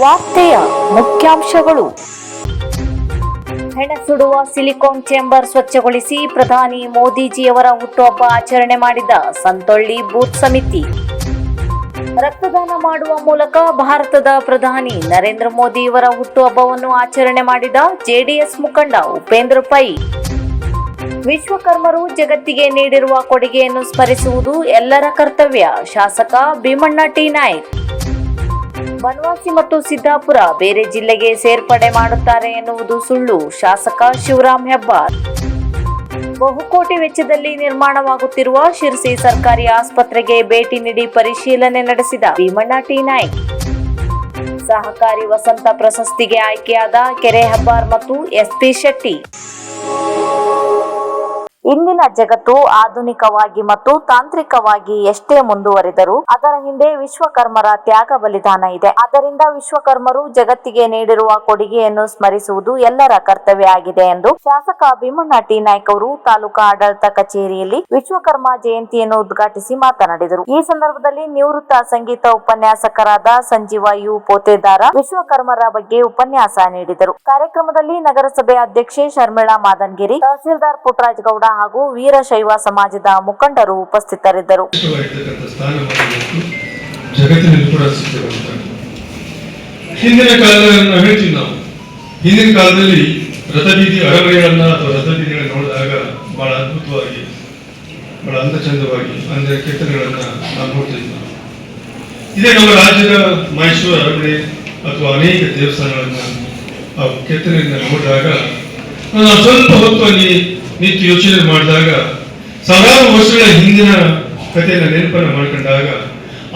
ವಾರ್ತೆಯ ಮುಖ್ಯಾಂಶಗಳು. ಹೆಣ ಸುಡುವ ಸಿಲಿಕಾನ್ ಚೇಂಬರ್ ಸ್ವಚ್ಛಗೊಳಿಸಿ ಪ್ರಧಾನಿ ಮೋದಿಜಿಯವರ ಹುಟ್ಟುಹಬ್ಬ ಆಚರಣೆ ಮಾಡಿದ ಸಂತೊಳ್ಳಿ ಬೂತ್ ಸಮಿತಿ. ರಕ್ತದಾನ ಮಾಡುವ ಮೂಲಕ ಭಾರತದ ಪ್ರಧಾನಿ ನರೇಂದ್ರ ಮೋದಿ ಇವರ ಹುಟ್ಟುಹಬ್ಬವನ್ನು ಆಚರಣೆ ಮಾಡಿದ ಜೆಡಿಎಸ್ ಮುಖಂಡ ಉಪೇಂದ್ರ ಪೈ. ವಿಶ್ವಕರ್ಮರು ಜಗತ್ತಿಗೆ ನೀಡಿರುವ ಕೊಡುಗೆಯನ್ನು ಸ್ಮರಿಸುವುದು ಎಲ್ಲರ ಕರ್ತವ್ಯ. ಶಾಸಕ ಭೀಮಣ್ಣ ಟಿ. ನಾಯ್ಕ್. ಬನವಾಸಿ ಮತ್ತು ಸಿದ್ದಾಪುರ ಬೇರೆ ಜಿಲ್ಲೆಗೆ ಸೇರ್ಪಡೆ ಮಾಡುತ್ತಾರೆ ಎನ್ನುವುದು ಸುಳ್ಳು. ಶಾಸಕ ಶಿವರಾಮ್ ಹೆಬ್ಬಾರ್. ಬಹುಕೋಟಿ ವೆಚ್ಚದಲ್ಲಿ ನಿರ್ಮಾಣವಾಗುತ್ತಿರುವ ಶಿರ್ಸಿ ಸರ್ಕಾರಿ ಆಸ್ಪತ್ರೆಗೆ ಭೇಟಿ ನೀಡಿ ಪರಿಶೀಲನೆ ನಡೆಸಿದ ಭೀಮಣ್ಣ ಟಿ. ನಾಯ್ಕ್. ಸಹಕಾರಿ ವಸಂತ ಪ್ರಶಸ್ತಿಗೆ ಆಯ್ಕೆಯಾದ ಕೆರೆ ಹೆಬ್ಬಾರ್ ಮತ್ತು ಎಸ್ಪಿ ಶೆಟ್ಟಿ. ಇಂದಿನ ಜಗತ್ತು ಆಧುನಿಕವಾಗಿ ಮತ್ತು ತಾಂತ್ರಿಕವಾಗಿ ಎಷ್ಟೇ ಮುಂದುವರಿದರೂ ಅದರ ಹಿಂದೆ ವಿಶ್ವಕರ್ಮರ ತ್ಯಾಗ ಬಲಿದಾನ ಇದೆ. ಅದರಿಂದ ವಿಶ್ವಕರ್ಮರು ಜಗತ್ತಿಗೆ ನೀಡಿರುವ ಕೊಡುಗೆಯನ್ನು ಸ್ಮರಿಸುವುದು ಎಲ್ಲರ ಕರ್ತವ್ಯ ಆಗಿದೆ ಎಂದು ಶಾಸಕ ಭೀಮಣ್ಣ ಟಿ. ನಾಯ್ಕ ಅವರು ತಾಲೂಕಾ ಆಡಳಿತ ಕಚೇರಿಯಲ್ಲಿ ವಿಶ್ವಕರ್ಮ ಜಯಂತಿಯನ್ನು ಉದ್ಘಾಟಿಸಿ ಮಾತನಾಡಿದರು. ಈ ಸಂದರ್ಭದಲ್ಲಿ ನಿವೃತ್ತ ಸಂಗೀತ ಉಪನ್ಯಾಸಕರಾದ ಸಂಜೀವ ಯು. ಪೋತೆದಾರ ವಿಶ್ವಕರ್ಮರ ಬಗ್ಗೆ ಉಪನ್ಯಾಸ ನೀಡಿದರು. ಕಾರ್ಯಕ್ರಮದಲ್ಲಿ ನಗರಸಭೆ ಅಧ್ಯಕ್ಷೆ ಶರ್ಮಿಳಾ ಮಾದನ್ಗಿರಿ, ತಹಸೀಲ್ದಾರ್ ಪುಟ್ಟರಾಜ್ ಗೌಡ ಹಾಗೂ ವೀರಶೈವ ಸಮಾಜದ ಮುಖಂಡರು ಉಪಸ್ಥಿತರಿದ್ದರು. ಹಿಂದಿನ ಕಾಲದಲ್ಲಿ ನಾವು ಹೇಳ್ತೀವಿ ನಾವು. ಹಿಂದಿನ ಕಾಲದಲ್ಲಿ ರಥಬೀದಿ ಅರಮನೆಗಳನ್ನ ಅಥವಾ ರಥಬೀದಿಗಳನ್ನ ನೋಡಿದಾಗ ಬಹಳ ಅದ್ಭುತವಾಗಿ, ಬಹಳ ಅಂದಚಂದವಾಗಿ ಅಂದ್ರೆ ಕೆತ್ತನೆಗಳನ್ನ ನಾವು ನೋಡ್ತಿದ್ವಿ ಇದೇ ನಮ್ಮ ರಾಜ್ಯದ ಮೈಸೂರು ಅರಮನೆ ಅಥವಾ ಅನೇಕ ದೇವಸ್ಥಾನಗಳನ್ನ ಆ ಕೆತ್ತನೆಯನ್ನ ನೋಡಿದಾಗ ನಾವು ಸ್ವಲ್ಪ ಹೊತ್ತು ಅಲ್ಲಿ ನಿಂತು ಯೋಚನೆ ಮಾಡಿದಾಗ, ಸಾವಿರಾರು ವರ್ಷಗಳ ಹಿಂದಿನ ಕಥೆಯನ್ನು ನೆನಪನ್ನ ಮಾಡ್ಕೊಂಡಾಗ,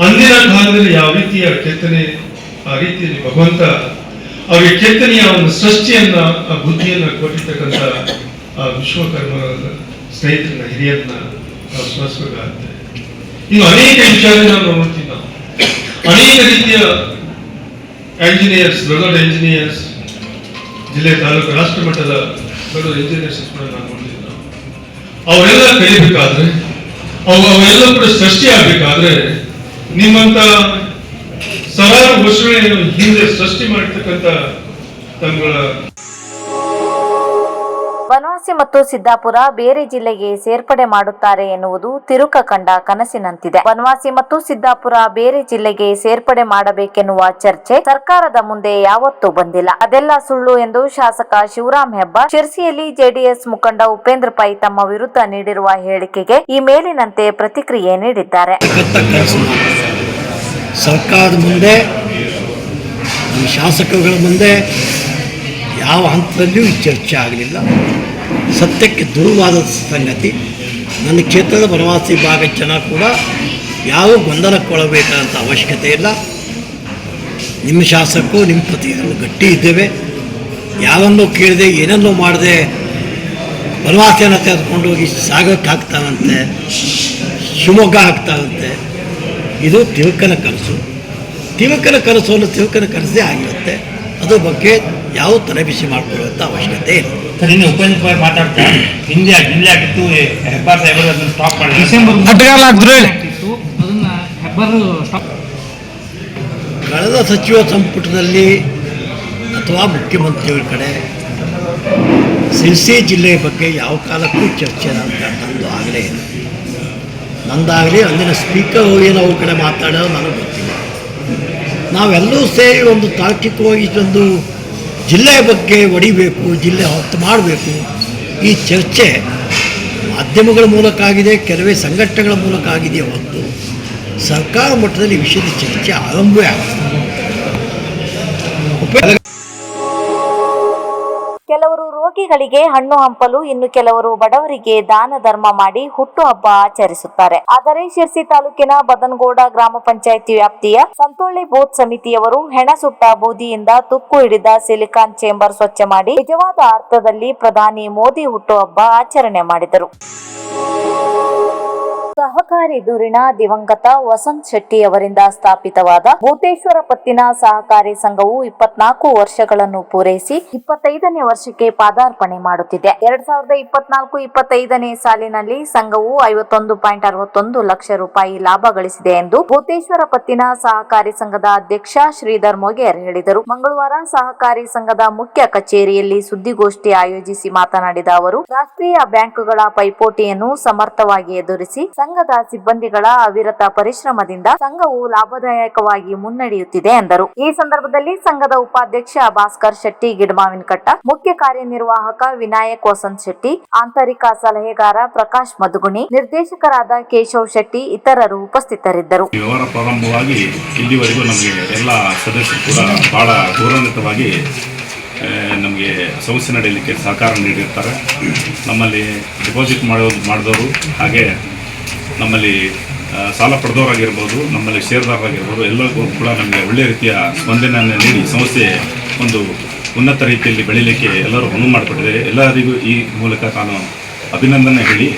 ಅಂದಿನ ಕಾಲದಲ್ಲಿ ಯಾವ ರೀತಿಯ ಕೆತ್ತನೆ, ಆ ರೀತಿಯಲ್ಲಿ ಭಗವಂತ ಅವರಿಗೆ ಕೆತ್ತನೆಯ ಒಂದು ಸೃಷ್ಟಿಯನ್ನ, ಆ ಬುದ್ಧಿಯನ್ನ ಕೊಟ್ಟಿರ್ತಕ್ಕಂಥ ಆ ವಿಶ್ವಕರ್ಮರ ಸ್ನೇಹಿತರನ್ನ, ಹಿರಿಯರನ್ನ ಸ್ಮರಿಸಬೇಕಾಗುತ್ತೆ. ಇನ್ನು ಅನೇಕ ವಿಷಯಗಳನ್ನ ನಾವು ನೋಡ್ತೀವಿ ನಾವು. ಅನೇಕ ರೀತಿಯ ಎಂಜಿನಿಯರ್ಸ್ ದೊಡ್ಡ ದೊಡ್ಡ ಎಂಜಿನಿಯರ್ಸ್ ಜಿಲ್ಲೆ ತಾಲೂಕು ರಾಷ್ಟ್ರ ದೊಡ್ಡ ಇಂಜಿನಿಯರ್ಸ್ ನಾನು ನೋಡಿದ್ದೀನಿ ಅವರೆಲ್ಲ ಕಲಿಬೇಕಾದ್ರೆ, ಅವು ಅವೆಲ್ಲ ಕೂಡ ಸೃಷ್ಟಿ ಆಗ್ಬೇಕಾದ್ರೆ, ನಿಮ್ಮಂತ ಸಾವಿರಾರು ವರ್ಷಗಳ ಹಿಂದೆ ಸೃಷ್ಟಿ ಮಾಡಿರ್ತಕ್ಕಂಥ ತಮ್ಮಗಳ ಬನವಾಸಿ ಮತ್ತು ಸಿದ್ದಾಪುರ ಬೇರೆ ಜಿಲ್ಲೆಗೆ ಸೇರ್ಪಡೆ ಮಾಡುತ್ತಾರೆ ಎನ್ನುವುದು ತಿರುಕ ಕಂಡ ಕನಸಿನಂತಿದೆ. ಬನವಾಸಿ ಮತ್ತು ಸಿದ್ದಾಪುರ ಬೇರೆ ಜಿಲ್ಲೆಗೆ ಸೇರ್ಪಡೆ ಮಾಡಬೇಕೆನ್ನುವ ಚರ್ಚೆ ಸರ್ಕಾರದ ಮುಂದೆ ಯಾವತ್ತೂ ಬಂದಿಲ್ಲ. ಅದೆಲ್ಲ ಸುಳ್ಳು ಎಂದು ಶಾಸಕ ಶಿವರಾಮ್ ಹೆಬ್ಬಾರ್ ಶಿರ್ಸಿಯಲ್ಲಿ ಜೆಡಿಎಸ್ ಮುಖಂಡ ಉಪೇಂದ್ರ ಪೈ ತಮ್ಮ ವಿರುದ್ಧ ನೀಡಿರುವ ಹೇಳಿಕೆಗೆ ಈ ಮೇಲಿನಂತೆ ಪ್ರತಿಕ್ರಿಯೆ ನೀಡಿದ್ದಾರೆ. ಸರ್ಕಾರದ ಮುಂದೆ ಶಾಸಕರುಗಳ ಮುಂದೆ ಯಾವ ಹಂತದಲ್ಲಿಯೂ ಚರ್ಚೆ ಆಗಲಿಲ್ಲ. ಸತ್ಯಕ್ಕೆ ದೂರವಾದ ಸಂಗತಿ. ನನ್ನ ಕ್ಷೇತ್ರದ ವನವಾಸಿ ಭಾಗ ಜನ ಕೂಡ ಯಾವ ಗೊಂದಲಕ್ಕೊಳಬೇಕಾದಂಥ ಅವಶ್ಯಕತೆ ಇಲ್ಲ. ನಿಮ್ಮ ಶಾಸಕರು, ನಿಮ್ಮ ಪ್ರತಿನಿಧಿಗಳು ಗಟ್ಟಿ ಇದ್ದೇವೆ. ಯಾವನ್ನೂ ಕೇಳದೆ, ಏನನ್ನೂ ಮಾಡದೆ, ವನವಾಸಿಯನ್ನು ತೆಗೆದುಕೊಂಡು ಹೋಗಿ ಸಾಗಕ್ಕೆ ಹಾಕ್ತಾನಂತೆ, ಶಿವಮೊಗ್ಗ ಹಾಕ್ತಾನಂತೆ. ಇದು ತಿವಕನ ಕನಸು. ತಿವಕನ ಕನಸು ತಿರುಕನ ಕನಸೇ ಆಗಿರುತ್ತೆ. ಅದ್ರ ಬಗ್ಗೆ ಯಾವ ತಲೆಬಿಸಿ ಮಾಡಿಕೊಳ್ಳುವಂಥ ಅವಶ್ಯಕತೆ ಇಲ್ಲ. ಸರ್ ನಿನ್ನೆ ಉಪೇಂದ್ರ ಕುಮಾರ್ ಮಾತಾಡ್ತಾ ಹಿಂದೆ ಜಿಲ್ಲೆ ಆಗಿತ್ತು ಹೆಬ್ಬಾರ್ ಸಾಹೇಬರು ಅದನ್ನು ಸ್ಟಾಪ್ ಮಾಡಿ ಡಿಸೆಂಬರ್. ಅದನ್ನ ಹೆಬ್ಬಾರು ಸ್ಟಾಪ್ ಕಳೆದ ಸಚಿವ ಸಂಪುಟದಲ್ಲಿ ಅಥವಾ ಮುಖ್ಯಮಂತ್ರಿಗಳ ಕಡೆ ಸಿರ್ಸಿ ಜಿಲ್ಲೆಯ ಬಗ್ಗೆ ಯಾವ ಕಾಲಕ್ಕೂ ಚರ್ಚೆ ಅಂತ ನಂದು ಆಗಲೇ ಇಲ್ಲ. ನಂದಾಗಲಿ ಅಂದಿನ ಸ್ಪೀಕರ್ ಏನೋ ಅವ್ರ ಕಡೆ ಮಾತಾಡೋ ನನಗೆ ಗೊತ್ತಿಲ್ಲ. ನಾವೆಲ್ಲರೂ ಸೇರಿ ಒಂದು ತಾರ್ಕಿಕವಾಗಿ ಒಂದು ಜಿಲ್ಲೆಯ ಬಗ್ಗೆ ಒಡಿಬೇಕು, ಜಿಲ್ಲೆ ಹೊತ್ತು ಮಾಡಬೇಕು. ಈ ಚರ್ಚೆ ಮಾಧ್ಯಮಗಳ ಮೂಲಕ ಆಗಿದೆ, ಕೆಲವೇ ಸಂಘಟನೆಗಳ ಮೂಲಕ ಆಗಿದೆಯಾ ಹೊತ್ತು ಸರ್ಕಾರ ಮಟ್ಟದಲ್ಲಿ ವಿಷಯದ ಚರ್ಚೆ ಆರಂಭವೇ ಆಗಿದೆ ರೋಗಿಗಳಿಗೆ ಹಣ್ಣು ಹಂಪಲು ಇನ್ನು ಕೆಲವರು ಬಡವರಿಗೆ ದಾನ ಧರ್ಮ ಮಾಡಿ ಹುಟ್ಟುಹಬ್ಬ ಆಚರಿಸುತ್ತಾರೆ. ಆದರೆ ಶಿರ್ಸಿ ತಾಲೂಕಿನ ಬದನಗೌಡ ಗ್ರಾಮ ಪಂಚಾಯಿತಿ ವ್ಯಾಪ್ತಿಯ ಸಂತೊಳ್ಳಿ ಬೂತ್ ಸಮಿತಿಯವರು ಹೆಣ ಸುಟ್ಟ ಬೂದಿಯಿಂದ ತುಕ್ಕು ಹಿಡಿದ ಸಿಲಿಕಾನ್ ಚೇಂಬರ್ ಸ್ವಚ್ಛ ಮಾಡಿ, ನಿಜವಾದ ಅರ್ಥದಲ್ಲಿ ಪ್ರಧಾನಿ ಮೋದಿ ಹುಟ್ಟುಹಬ್ಬ ಆಚರಣೆ ಮಾಡಿದರು. ಸಹಕಾರಿ ಧುರಿಣ ದಿವಂಗತ ವಸಂತ್ ಶೆಟ್ಟಿ ಅವರಿಂದ ಸ್ಥಾಪಿತವಾದ ಭೂತೇಶ್ವರ ಪತ್ತಿನ ಸಹಕಾರಿ ಸಂಘವು ಇಪ್ಪತ್ನಾಲ್ಕು ವರ್ಷಗಳನ್ನು ಪೂರೈಸಿ ಇಪ್ಪತ್ತೈದನೇ ವರ್ಷಕ್ಕೆ ಪಾದಾರ್ಪಣೆ ಮಾಡುತ್ತಿದೆ. ಎರಡ್ ಸಾವಿರದ ಇಪ್ಪತ್ನಾಲ್ಕು ಇಪ್ಪತ್ತೈದನೇ ಸಾಲಿನಲ್ಲಿ ಸಂಘವು ಐವತ್ತೊಂದು ಪಾಯಿಂಟ್ ಅರವತ್ತೊಂದು ಲಕ್ಷ ರೂಪಾಯಿ ಲಾಭ ಗಳಿಸಿದೆ ಎಂದು ಭೂತೇಶ್ವರ ಪತ್ತಿನ ಸಹಕಾರಿ ಸಂಘದ ಅಧ್ಯಕ್ಷ ಶ್ರೀಧರ್ ಮೊಗೇರ್ ಹೇಳಿದರು. ಮಂಗಳವಾರ ಸಹಕಾರಿ ಸಂಘದ ಮುಖ್ಯ ಕಚೇರಿಯಲ್ಲಿ ಸುದ್ದಿಗೋಷ್ಠಿ ಆಯೋಜಿಸಿ ಮಾತನಾಡಿದ ಅವರು, ರಾಷ್ಟ್ರೀಯ ಬ್ಯಾಂಕುಗಳ ಪೈಪೋಟಿಯನ್ನು ಸಮರ್ಥವಾಗಿ ಎದುರಿಸಿ ಸಂಘದ ಸಿಬ್ಬಂದಿಗಳ ಅವಿರತ ಪರಿಶ್ರಮದಿಂದ ಸಂಘವು ಲಾಭದಾಯಕವಾಗಿ ಮುನ್ನಡೆಯುತ್ತಿದೆ ಎಂದರು. ಈ ಸಂದರ್ಭದಲ್ಲಿ ಸಂಘದ ಉಪಾಧ್ಯಕ್ಷ ಭಾಸ್ಕರ್ ಶೆಟ್ಟಿ, ಗಿಡಮಾವಿನಕಟ್ಟ, ಮುಖ್ಯ ಕಾರ್ಯನಿರ್ವಾಹಕ ವಿನಾಯಕ್ ವಸಂತ್ ಶೆಟ್ಟಿ, ಆಂತರಿಕ ಸಲಹೆಗಾರ ಪ್ರಕಾಶ್ ಮದುಗುಣಿ ನಿರ್ದೇಶಕರಾದ ಕೇಶವ್ ಶೆಟ್ಟಿ ಇತರರು ಉಪಸ್ಥಿತರಿದ್ದರು. ವ್ಯವಹಾರ ಪ್ರಾರಂಭವಾಗಿ ಇಲ್ಲಿವರೆಗೂ ನಮಗೆ ಎಲ್ಲ ಸದಸ್ಯರು ಕೂಡ ಬಹಳ ಗೌರವಾನ್ವಿತವಾಗಿ ನಮಗೆ ಸಮಸ್ಯೆ ನಡೆಯಲಿಕ್ಕೆ ಸಹಕಾರ ನೀಡಿರ್ತಾರೆ. ನಮ್ಮಲ್ಲಿ ಡಿಪಾಸಿಟ್ ಮಾಡೋ ಮಾಡಿದವರು ಹಾಗೆ ನಮ್ಮಲ್ಲಿ ಸಾಲ ಪಡೆದವರಾಗಿರ್ಬೋದು, ನಮ್ಮಲ್ಲಿ ಷೇರುದಾರರಾಗಿರ್ಬೋದು, ಎಲ್ಲರಿಗೂ ಕೂಡ ನಮಗೆ ಒಳ್ಳೆಯ ರೀತಿಯ ಸ್ಪಂದನೆಯನ್ನು ನೀಡಿ ಸಂಸ್ಥೆ ಒಂದು ಉನ್ನತ ರೀತಿಯಲ್ಲಿ ಬೆಳೀಲಿಕ್ಕೆ ಎಲ್ಲರೂ ಅನುವು ಮಾಡಿಕೊಟ್ಟಿದ್ದಾರೆ. ಎಲ್ಲರಿಗೂ ಈ ಮೂಲಕ ನಾನು ಅಭಿನಂದನೆ ಹೇಳಿ,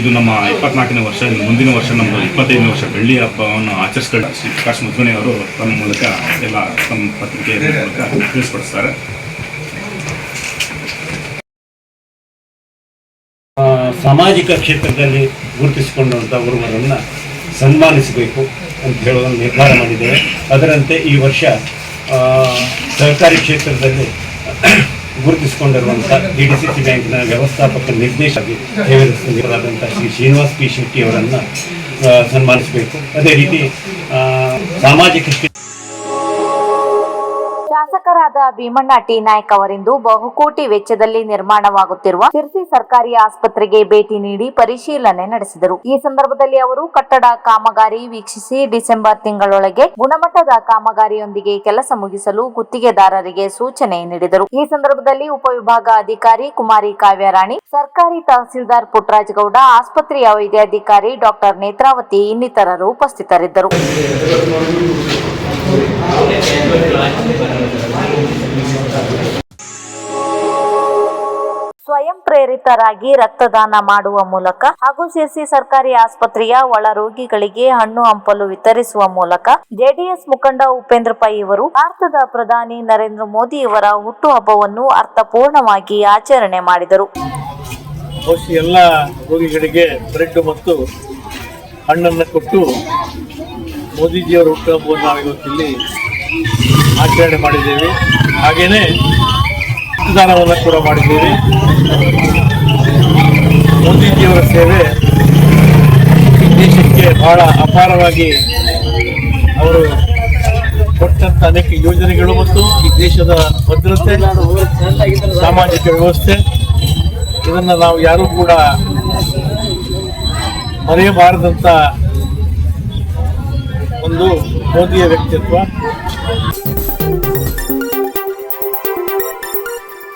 ಇದು ನಮ್ಮ ಇಪ್ಪತ್ನಾಲ್ಕನೇ ವರ್ಷ, ಇನ್ನು ಮುಂದಿನ ವರ್ಷ ನಮ್ಮ ಇಪ್ಪತ್ತೈದನೇ ವರ್ಷ ಬೆಳ್ಳಿ ಹಬ್ಬವನ್ನು ಆಚರಿಸ್ಕೊಳ್ಳಿ. ಶ್ರೀ ಪ್ರಕಾಶ್ ಮುದ್ಗಣಿ ಅವರು ತಮ್ಮ ಮೂಲಕ ಎಲ್ಲ ತಮ್ಮ ಪತ್ರಿಕೆಯ ಮೂಲಕ ತಿಳಿಸ್ಪಡಿಸ್ತಾರೆ ಆ, ಸಾಮಾಜಿಕ ಕ್ಷೇತ್ರದಲ್ಲಿ ಗುರುತಿಸಿಕೊಂಡಂಥ ಗುರುವರನ್ನು ಸನ್ಮಾನಿಸಬೇಕು ಅಂತ ಹೇಳೋದನ್ನು ನಿರ್ಧಾರ ಮಾಡಿದ್ದೇವೆ. ಅದರಂತೆ ಈ ವರ್ಷ ಆ, ಸಹಕಾರಿ ಕ್ಷೇತ್ರದಲ್ಲಿ ಗುರುತಿಸಿಕೊಂಡಿರುವಂಥ ಡಿ ಡಿ ಸಿ ಸಿ ಬ್ಯಾಂಕಿನ ವ್ಯವಸ್ಥಾಪಕ ನಿರ್ದೇಶಕಿ ಶ್ರೀ ಶ್ರೀನಿವಾಸ್ ಪಿ ಶೆಟ್ಟಿ ಅವರನ್ನು ಸನ್ಮಾನಿಸಬೇಕು. ಅದೇ ರೀತಿ ಸಾಮಾಜಿಕ ಶಾಸಕರಾದ ಭೀಮಣ್ಣ ಟಿ. ನಾಯ್ಕ ಅವರಿಂದು ಬಹುಕೋಟಿ ವೆಚ್ಚದಲ್ಲಿ ನಿರ್ಮಾಣವಾಗುತ್ತಿರುವ ಸಿರ್ಸಿ ಸರ್ಕಾರಿ ಆಸ್ಪತ್ರೆಗೆ ಭೇಟಿ ನೀಡಿ ಪರಿಶೀಲನೆ ನಡೆಸಿದರು. ಈ ಸಂದರ್ಭದಲ್ಲಿ ಅವರು ಕಟ್ಟಡ ಕಾಮಗಾರಿ ವೀಕ್ಷಿಸಿ ಡಿಸೆಂಬರ್ ತಿಂಗಳೊಳಗೆ ಗುಣಮಟ್ಟದ ಕಾಮಗಾರಿಯೊಂದಿಗೆ ಕೆಲಸ ಮುಗಿಸಲು ಗುತ್ತಿಗೆದಾರರಿಗೆ ಸೂಚನೆ ನೀಡಿದರು. ಈ ಸಂದರ್ಭದಲ್ಲಿ ಉಪವಿಭಾಗ ಅಧಿಕಾರಿ ಕುಮಾರಿ ಕಾವ್ಯರಾಣಿ, ಸರ್ಕಾರಿ ತಹಸೀಲ್ದಾರ್ ಪುಟ್ಟರಾಜ್ ಗೌಡ ಆಸ್ಪತ್ರೆಯ ವೈದ್ಯಾಧಿಕಾರಿ ಡಾಕ್ಟರ್ ನೇತ್ರಾವತಿ ಇನ್ನಿತರರು ಉಪಸ್ಥಿತರಿದ್ದರು. ಪ್ರೇರಿತರಾಗಿ ರಕ್ತದಾನ ಮಾಡುವ ಮೂಲಕ ಹಾಗೂ ಶಿರ್ಸಿ ಸರ್ಕಾರಿ ಆಸ್ಪತ್ರೆಯ ಒಳ ರೋಗಿಗಳಿಗೆ ಹಣ್ಣು ಹಂಪಲು ವಿತರಿಸುವ ಮೂಲಕ ಜೆಡಿಎಸ್ ಮುಖಂಡ ಉಪೇಂದ್ರ ಪೈ ಇವರು ಭಾರತದ ಪ್ರಧಾನಿ ನರೇಂದ್ರ ಮೋದಿ ಇವರ ಹುಟ್ಟುಹಬ್ಬವನ್ನು ಅರ್ಥಪೂರ್ಣವಾಗಿ ಆಚರಣೆ ಮಾಡಿದರು. ಎಲ್ಲ ರೋಗಿಗಳಿಗೆ ಬ್ರೆಡ್ ಮತ್ತು ಹಣ್ಣನ್ನು ಕೊಟ್ಟು ಮೋದಿಜಿಯವರ ಹುಟ್ಟುಹಬ್ಬವನ್ನು ಆಚರಣೆ ಮಾಡಿದ್ದೇವೆ. ಹಾಗೆಯೇ ರಕ್ತದಾನವನ್ನು ಕೂಡ ಮಾಡಿದ್ದೇವೆ. ಮೋದಿಜಿಯವರ ಸೇವೆ ದೇಶಕ್ಕೆ ಬಹಳ ಅಪಾರವಾಗಿ ಅವರು ಕೊಟ್ಟಂತ ಅನೇಕ ಯೋಜನೆಗಳು ಮತ್ತು ಈ ದೇಶದ ಭದ್ರತೆ, ಸಾಮಾಜಿಕ ವ್ಯವಸ್ಥೆ, ಇದನ್ನು ನಾವು ಯಾರೂ ಕೂಡ ಮರೆಯಬಾರದಂತ ಒಂದು ಮೋದಿಯ ವ್ಯಕ್ತಿತ್ವ.